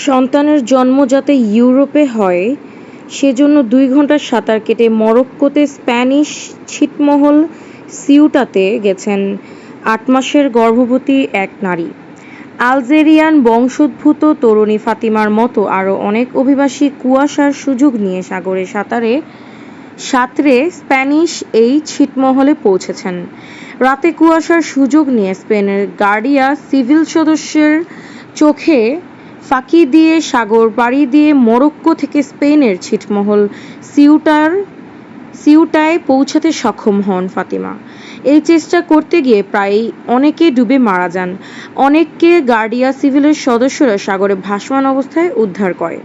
সন্তানের জন্ম যাতে ইউরোপে হয়, সেজন্য দুই ঘণ্টা সাঁতার কেটে মরক্কোতে স্প্যানিশ ছিটমহল সিউটাতে গেছেন আট মাসের গর্ভবতী এক নারী। আলজেরিয়ান বংশোদ্ভূত তরুণী ফাতিমার মতো আরও অনেক অভিবাসী কুয়াশার সুযোগ নিয়ে সাগরে সাঁতারে, সাঁতরে স্প্যানিশ এই ছিটমহলে পৌঁছেছেন। রাতে কুয়াশার সুযোগ নিয়ে স্পেনের গার্ডিয়া সিভিল সদস্যের চোখে ফাঁকি দিয়ে সাগর, পাড়ি দিয়ে মরক্কো থেকে স্পেনের ছিটমহল সিউটার, সিউটায় পৌঁছাতে সক্ষম হন ফাতিমা। এই চেষ্টা করতে গিয়ে প্রায় অনেকে ডুবে মারা যান। অনেককে গার্ডিয়া সিভিলের সদস্যরা সাগরে ভাসমান অবস্থায় উদ্ধার করে।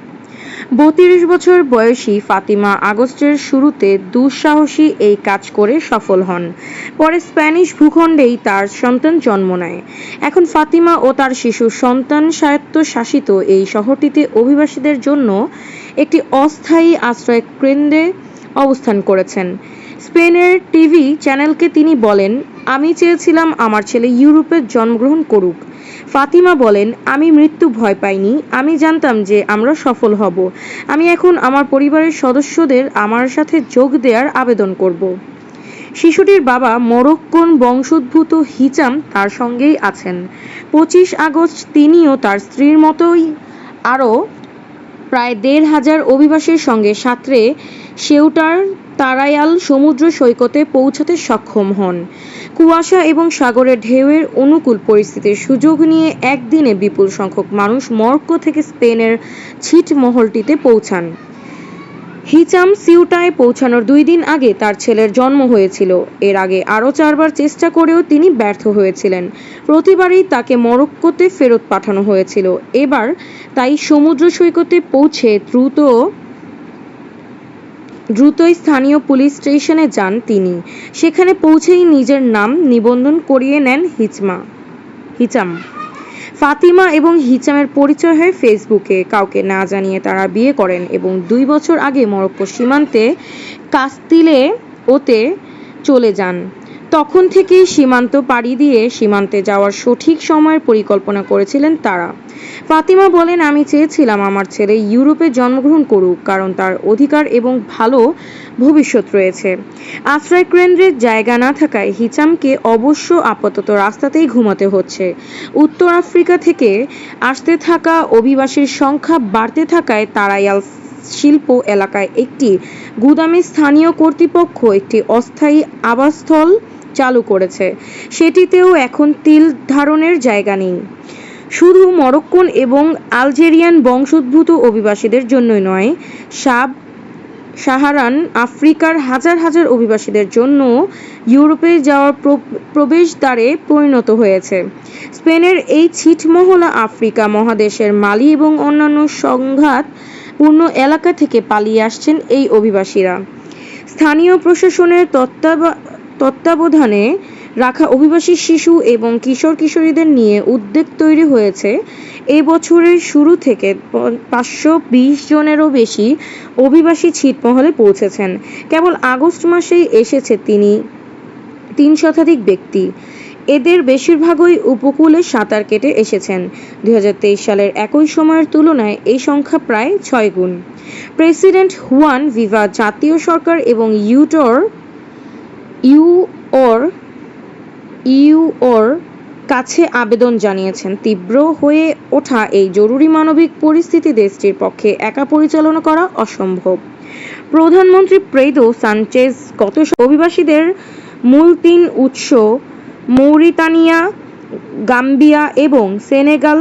বত্রিশ বছর বয়সী ফাতিমা আগস্টের শুরুতে দুঃসাহসী এই কাজ করে সফল হন। পরে স্প্যানিশ ভূখণ্ডেই তার সন্তান জন্ম নেয়। এখন ফাতিমা ও তার শিশু সন্তান স্বায়ত্তশাসিত এই শহরটিতে অভিবাসীদের জন্য একটি অস্থায়ী আশ্রয় কেন্দ্রে অবস্থান করেছেন। স্পেনের টিভি চ্যানেলকে তিনি বলেন, আমি চেয়েছিলাম আমার ছেলে ইউরোপে জন্মগ্রহণ করুক। ফাতিমা বলেন, আমি মৃত্যু ভয় পাইনি। আমি জানতাম যে আমরা সফল হব। আমি এখন আমার পরিবারের সদস্যদের আমার সাথে যোগ দেওয়ার আবেদন করব। শিশুটির বাবা মরক্কোন বংশোদ্ভূত হিচাম তার সঙ্গেই আছেন। পঁচিশ আগস্ট তিনিও তার স্ত্রীর মতোই আরও প্রায় দেড় হাজার অভিবাসীর সঙ্গে সাঁতরে সেউটার তারায়াল সমুদ্র সৈকতে পৌঁছাতে সক্ষম হন। কুয়াশা এবং সাগরের ঢেউয়ের অনুকূল পরিস্থিতির সুযোগ নিয়ে একদিনে বিপুল সংখ্যক মানুষ মরক্কো থেকে স্পেনের ছিটমহলটিতে পৌঁছান। হিচাম সিউটায় পৌঁছানোর দুই দিন আগে তার ছেলের জন্ম হয়েছিল। এর আগে আরও চারবার চেষ্টা করেও তিনি ব্যর্থ হয়েছিলেন। প্রতিবারই তাকে মরক্কোতে ফেরত পাঠানো হয়েছিল। এবার তাই সমুদ্র সৈকতে পৌঁছে দ্রুত দ্রুতই স্থানীয় পুলিশ স্টেশনে যান তিনি। সেখানে পৌঁছেই নিজের নাম নিবন্ধন করিয়ে নেন হিচমা। হিচাম। ফাতিমা এবং হিচামের পরিচয় হয় ফেসবুকে। কাউকে না জানিয়ে তারা বিয়ে করেন এবং দুই বছর আগে মরক্কো সীমান্তে কাস্তিলে ওতে চলে যান। তখন থেকেই সীমান্ত পাড়ি দিয়ে সীমান্তে যাওয়ার সঠিক সময়ের পরিকল্পনা করেছিলেন তারা। ফাতিমা বলেন, আমি চেয়েছিলাম আমার ছেলে ইউরোপে জন্মগ্রহণ করুক, কারণ তার অধিকার এবং ভালো ভবিষ্যৎ রয়েছে। আশ্রয় কেন্দ্রের জায়গা না থাকায় হিচামকে অবশ্য আপাতত রাস্তাতেই ঘুমাতে হচ্ছে। উত্তর আফ্রিকা থেকে আসতে থাকা অভিবাসীর সংখ্যা বাড়তে থাকায় তারায়াল শিল্প এলাকায় একটি গুদামে স্থানীয় কর্তৃপক্ষ একটি অস্থায়ী আবাসস্থল চালু করেছে। সেটিতেও এখন তিল ধারণের জায়গা নেই। শুধু মরক্কোন এবং আলজেরিয়ান বংশোদ্ভূত অভিবাসীদের জন্যই নয় সাব সাহারান আফ্রিকার হাজার হাজার অভিবাসীদের জন্য ইউরোপে যাওয়ার প্রবেশদ্বারে পরিণত হয়েছে। স্পেনের এই ছিটমহলা আফ্রিকা মহাদেশের মালি এবং অন্যান্য সংঘাত পূর্ণ এলাকা থেকে পালিয়ে আসছেন এই অভিবাসীরা। স্থানীয় প্রশাসনের তত্ত্বাবধানে রাখা অভিবাসী শিশু এবং কিশোর কিশোরীদের নিয়ে উদ্বেগ তৈরি হয়েছে। এ বছরের শুরু থেকে পাঁচশো বিশ জনেরও বেশি অভিবাসী ছিটমহলে পৌঁছেছেন। কেবল আগস্ট মাসেই এসেছে তিনি তিন শতাধিক ব্যক্তি। এদের বেশিরভাগই উপকূলে সাঁতার কেটে এসেছেন। দুই হাজার তেইশ সালের একই সময়ের তুলনায় এই সংখ্যা প্রায় ছয় গুণ। প্রেসিডেন্ট হুয়ান ভিভা জাতীয় সরকার এবং ইউটোর, ইউওর ইউওর কাছে আবেদন জানিয়েছেন। তীব্র হয়ে ওঠা এই জরুরি মানবিক পরিস্থিতি দেশটির পক্ষে একা পরিচালনা করা অসম্ভব। প্রধানমন্ত্রী প্রেদো সানচেজ গত অভিবাসীদের মূল তিন উৎস মৌরিতানিয়া গাম্বিয়া এবং সেনেগাল